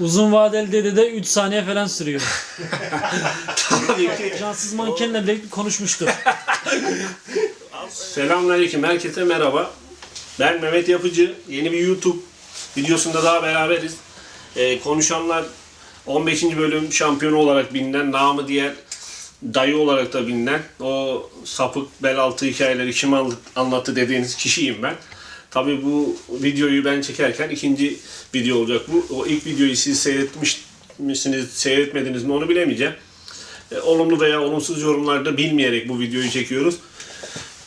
Uzun vadeli dedi de 3 saniye falan sürüyor. Tabii ki. Cansız mankenle birlikte konuşmuştu. Selamünaleyküm. Herkese merhaba. Ben Mehmet Yapıcı. Yeni bir YouTube videosunda daha beraberiz. Ee, konuşanlar 15. bölüm şampiyonu olarak bilinen, namı diğer dayı olarak da bilinen o sapık bel altı hikayeleri kim anlat- anlattı dediğiniz kişiyim ben. Tabii bu videoyu ben çekerken ikinci video olacak bu. O ilk videoyu siz seyretmiş misiniz, seyretmediniz mi onu bilemeyeceğim. E, olumlu veya olumsuz yorumlarda bilmeyerek bu videoyu çekiyoruz.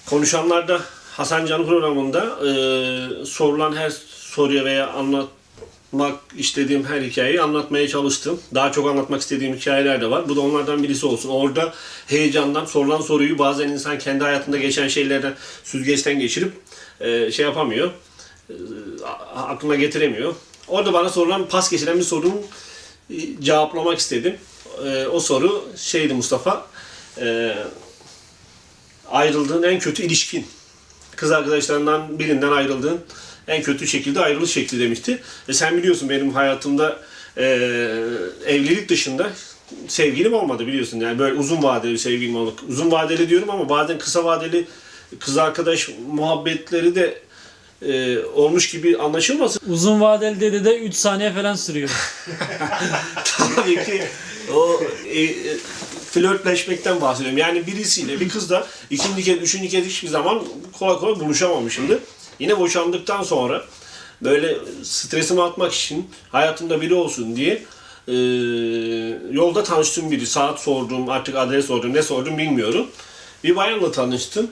Konuşanlarda Hasan Can programında e, sorulan her soruya veya anlatmak istediğim her hikayeyi anlatmaya çalıştım. Daha çok anlatmak istediğim hikayeler de var. Bu da onlardan birisi olsun. Orada heyecandan sorulan soruyu bazen insan kendi hayatında geçen şeylerden süzgeçten geçirip e, şey yapamıyor. E, aklına getiremiyor. Orada bana sorulan pas geçiren bir sorunun e, cevaplamak istedim. O soru şeydi Mustafa. Ayrıldığın en kötü ilişkin. Kız arkadaşlarından birinden ayrıldığın en kötü şekilde ayrılış şekli demişti. E sen biliyorsun benim hayatımda e, evlilik dışında sevgilim olmadı biliyorsun. Yani böyle uzun vadeli bir sevgilim oldu. Uzun vadeli diyorum ama bazen kısa vadeli kız arkadaş muhabbetleri de e, olmuş gibi anlaşılmasın. Uzun vadeli dedi de 3 saniye falan sürüyor. Tabii ki o e, e, flörtleşmekten bahsediyorum. Yani birisiyle bir kızla ikinci kez, üçüncü kez hiçbir zaman kolay kolay buluşamamışımdır. Yine boşandıktan sonra böyle stresimi atmak için hayatımda biri olsun diye e, yolda tanıştığım biri, saat sordum, artık adres sordum, ne sordum bilmiyorum. Bir bayanla tanıştım.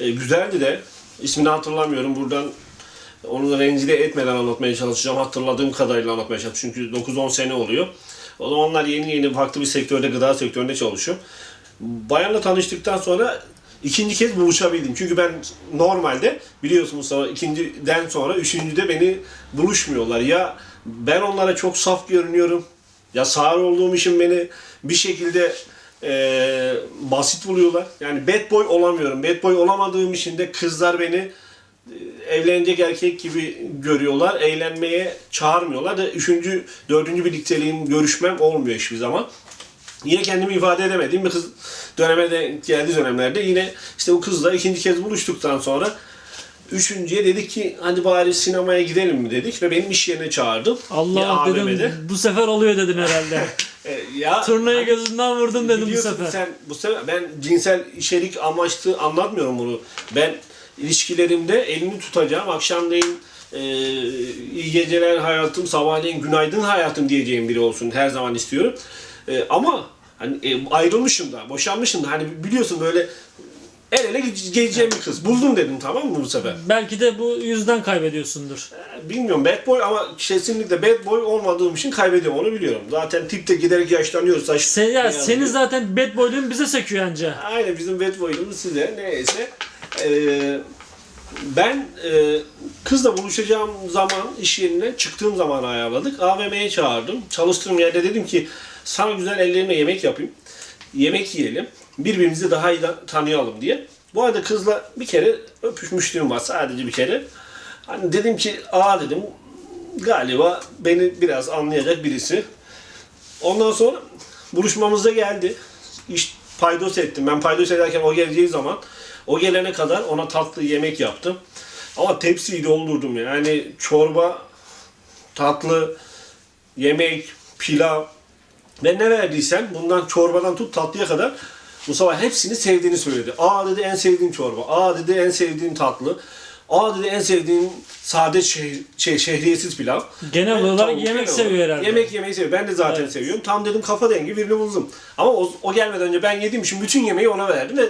E, güzeldi de. İsmini hatırlamıyorum. Buradan onu da rencide etmeden anlatmaya çalışacağım. Hatırladığım kadarıyla anlatmaya çalışacağım. Çünkü 9-10 sene oluyor. O zamanlar yeni yeni farklı bir sektörde, gıda sektöründe çalışıyorum. Bayanla tanıştıktan sonra ikinci kez buluşabildim. Çünkü ben normalde biliyorsun Mustafa ikinciden sonra üçüncüde beni buluşmuyorlar. Ya ben onlara çok saf görünüyorum. Ya sağır olduğum için beni bir şekilde eee, basit buluyorlar. Yani bad boy olamıyorum. Bad boy olamadığım için de kızlar beni evlenecek erkek gibi görüyorlar. Eğlenmeye çağırmıyorlar da üçüncü, dördüncü birlikteliğim, görüşmem olmuyor hiçbir zaman. Yine kendimi ifade edemediğim bir kız döneme de geldi dönemlerde yine işte o kızla ikinci kez buluştuktan sonra üçüncüye dedik ki hadi bari sinemaya gidelim mi dedik ve benim iş yerine çağırdım. Allah dedim AVM'de. bu sefer oluyor dedin herhalde. E, ya Turnayı hani- gözünden vurdum dedim bu sefer. Sen bu sefer ben cinsel içerik amaçlı anlatmıyorum bunu. Ben ilişkilerimde elini tutacağım. Akşamleyin e, iyi geceler hayatım, sabahleyin günaydın hayatım diyeceğim biri olsun. Her zaman istiyorum. E, ama hani e, ayrılmışım da, boşanmışım da hani biliyorsun böyle el ele ge- gezeceğim bir kız. Buldum dedim tamam mı bu sefer? Belki de bu yüzden kaybediyorsundur. Bilmiyorum bad boy ama kesinlikle bad boy olmadığım için kaybediyorum onu biliyorum. Zaten tipte giderek yaşlanıyoruz. Saç Sen, ya, senin zaten bad boyluğun bize sekiyor anca. Aynen bizim bad boy'umuz size neyse. Ee, ben e, kızla buluşacağım zaman iş yerine çıktığım zaman ayarladık. AVM'ye çağırdım. Çalıştığım yerde dedim ki sana güzel ellerimle yemek yapayım. Yemek yiyelim. Birbirimizi daha iyi tanıyalım diye. Bu arada kızla bir kere öpüşmüşlüğüm var sadece bir kere. Hani dedim ki aa dedim galiba beni biraz anlayacak birisi. Ondan sonra buluşmamıza geldi. İş paydos ettim. Ben paydos ederken o geleceği zaman o gelene kadar ona tatlı yemek yaptım. Ama tepsiyi doldurdum yani çorba, tatlı, yemek, pilav ve ne verdiysen bundan çorbadan tut tatlıya kadar Mustafa hepsini sevdiğini söyledi. Aa dedi en sevdiğim çorba. Aa dedi en sevdiğim tatlı. Aa dedi en sevdiğim sade şeh, şey, şehriyesiz pilav. Genel olarak tavuk, yemek genel seviyor olarak. herhalde. Yemek yemeyi seviyor. Ben de zaten Evet. seviyorum. Tam dedim kafa dengi birini buldum. Ama o, o gelmeden önce ben yediğim için bütün yemeği ona verdim ve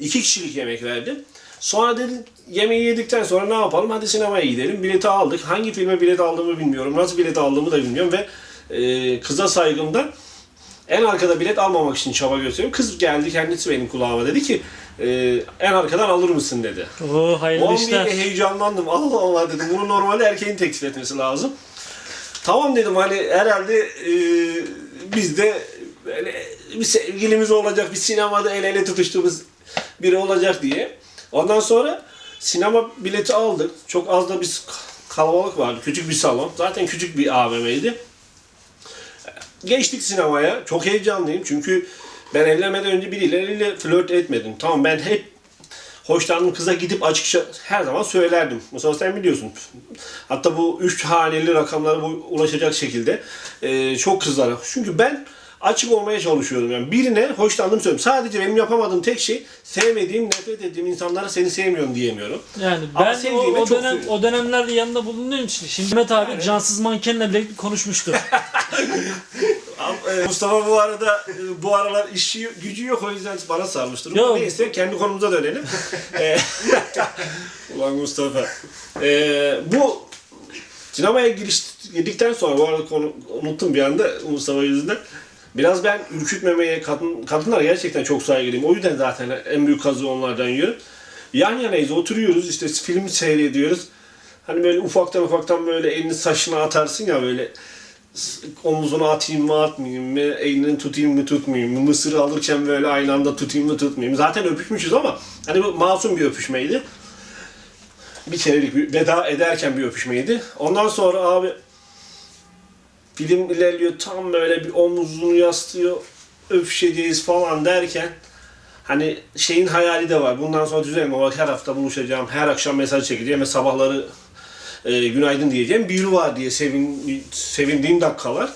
iki kişilik yemek verdim. Sonra dedi yemeği yedikten sonra ne yapalım? Hadi sinemaya gidelim. Bileti aldık. Hangi filme bilet aldığımı bilmiyorum. Nasıl bilet aldığımı da bilmiyorum ve e, kıza saygımdan en arkada bilet almamak için çaba gösteriyorum. Kız geldi kendisi benim kulağıma dedi ki e, en arkadan alır mısın dedi. Oo O hayırlı an bir işler. heyecanlandım. Allah Allah dedim. Bunu normalde erkeğin teklif etmesi lazım. Tamam dedim hani herhalde e, biz de böyle bir sevgilimiz olacak, bir sinemada el ele tutuştuğumuz biri olacak diye. Ondan sonra sinema bileti aldık. Çok az da bir kalabalık vardı. Küçük bir salon. Zaten küçük bir AVM'ydi. Geçtik sinemaya. Çok heyecanlıyım çünkü ben evlenmeden önce birileriyle flört etmedim. Tamam ben hep hoşlandığım kıza gidip açıkça her zaman söylerdim. Mesela sen biliyorsun. Hatta bu üç haneli rakamlara ulaşacak şekilde çok kızlara. Çünkü ben açık olmaya çalışıyorum. Yani birine hoşlandığımı söylüyorum. Sadece benim yapamadığım tek şey sevmediğim, nefret ettiğim insanlara seni sevmiyorum diyemiyorum. Yani Ama ben o, o dönem o dönemlerde yanında bulunduğum için şimdi Mehmet abi cansız mankenle bile konuşmuştu. E, Mustafa bu arada e, bu aralar işi gücü yok o yüzden bana sarmıştır. Yok. Neyse kendi konumuza dönelim. E, Ulan Mustafa. E, bu sinemaya giriş, girdikten sonra bu arada konu unuttum bir anda Mustafa yüzünden. Biraz ben ürkütmemeye, kadın, kadınlara gerçekten çok saygılıyım. O yüzden zaten en büyük kazı onlardan yiyorum. Yan yanayız, oturuyoruz, işte film seyrediyoruz. Hani böyle ufaktan ufaktan böyle elini saçına atarsın ya böyle omuzuna atayım mı atmayayım mı, elini tutayım mı tutmayayım mı, mısırı alırken böyle aynı anda tutayım mı tutmayayım. Zaten öpüşmüşüz ama hani bu masum bir öpüşmeydi. Bir kerelik bir veda ederken bir öpüşmeydi. Ondan sonra abi film ilerliyor tam böyle bir omuzunu yaslıyor öpüşeceğiz falan derken hani şeyin hayali de var. Bundan sonra düzenli olarak her hafta buluşacağım, her akşam mesaj çekeceğim ve sabahları e, günaydın diyeceğim. Bir var diye sevin, sevindiğim dakikalar.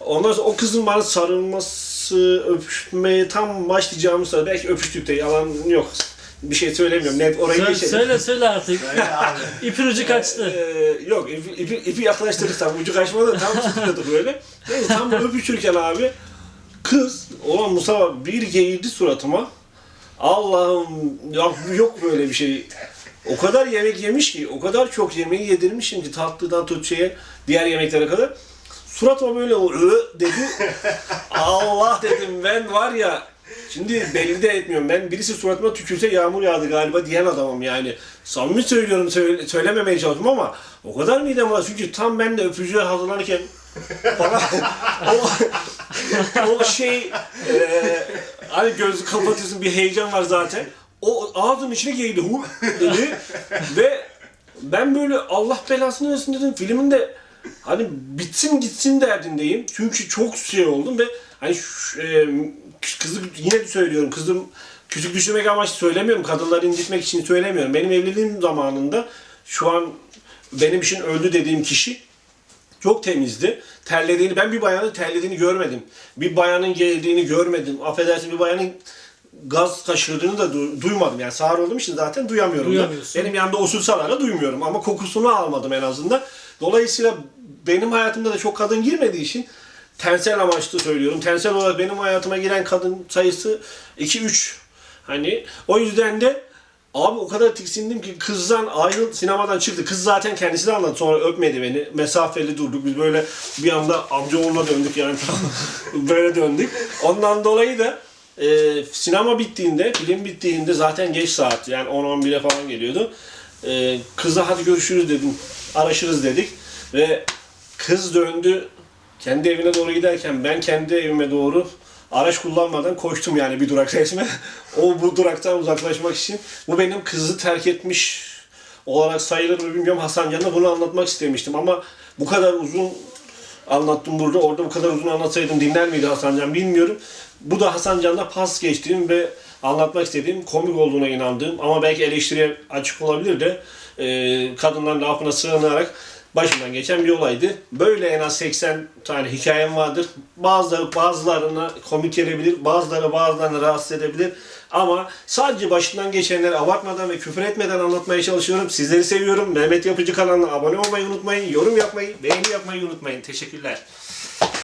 Ondan sonra o kızın bana sarılması, öpüşmeye tam başlayacağımız sırada belki öpüştük de yalan yok. Bir şey söylemiyorum. Net orayı söyle, geçelim. söyle söyle artık. Öyle abi. İpin ucu kaçtı. Ee, yok ipi, ipi, ipi yaklaştırırsam ucu kaçmadı tam tutuyorduk böyle. Neyse tam öpüşürken abi kız olan Mustafa bir geğirdi suratıma. Allah'ım ya yok böyle bir şey. O kadar yemek yemiş ki, o kadar çok yemeği yedirmişim ki tatlıdan tut şeye, diğer yemeklere kadar. Suratıma böyle o "Ö" dedi. Allah dedim ben var ya Şimdi belli de etmiyorum. Ben birisi suratıma tükürse yağmur yağdı galiba diyen adamım yani. Samimi söylüyorum, söyle, söylememeye çalıştım ama o kadar midem var. Çünkü tam ben de öpücüğe hazırlanırken bana o, o şey e, hani gözü kapatıyorsun bir heyecan var zaten. O ağzının içine girdi hu dedi ve ben böyle Allah belasını versin dedim filminde hani bitsin gitsin derdindeyim. Çünkü çok şey oldum ve hani şu, e, kızı yine de söylüyorum kızım küçük düşürmek amaçlı söylemiyorum. Kadınları incitmek için söylemiyorum. Benim evliliğim zamanında şu an benim için öldü dediğim kişi çok temizdi. Terlediğini, ben bir bayanın terlediğini görmedim. Bir bayanın geldiğini görmedim. Affedersin bir bayanın gaz kaçırdığını da du- duymadım. Yani sağır olduğum için zaten duyamıyorum. da. Benim yanımda osursalar da duymuyorum ama kokusunu almadım en azından. Dolayısıyla benim hayatımda da çok kadın girmediği için tensel amaçlı söylüyorum. Tensel olarak benim hayatıma giren kadın sayısı 2-3. Hani o yüzden de Abi o kadar tiksindim ki kızdan ayrıl sinemadan çıktı. Kız zaten kendisi de anlattı. Sonra öpmedi beni. Mesafeli durduk. Biz böyle bir anda amcaoğluna döndük yani. böyle döndük. Ondan dolayı da e, sinema bittiğinde, film bittiğinde zaten geç saat. Yani 10-11'e falan geliyordu. E, kıza hadi görüşürüz dedim. Araşırız dedik. Ve kız döndü. Kendi evine doğru giderken ben kendi evime doğru araç kullanmadan koştum yani bir durak resmen. o bu duraktan uzaklaşmak için. Bu benim kızı terk etmiş olarak sayılır mı bilmiyorum. Hasan Can'a bunu anlatmak istemiştim ama bu kadar uzun anlattım burada. Orada bu kadar uzun anlatsaydım dinler miydi Hasan Can bilmiyorum. Bu da Hasan Can'da pas geçtiğim ve anlatmak istediğim komik olduğuna inandığım ama belki eleştiriye açık olabilir de e, kadınların lafına sığınarak başımdan geçen bir olaydı. Böyle en az 80 tane hikayem vardır. Bazıları bazılarına komik gelebilir, bazıları bazılarını rahatsız edebilir. Ama sadece başından geçenleri abartmadan ve küfür etmeden anlatmaya çalışıyorum. Sizleri seviyorum. Mehmet Yapıcı kanalına abone olmayı unutmayın. Yorum yapmayı, beğeni yapmayı unutmayın. Teşekkürler.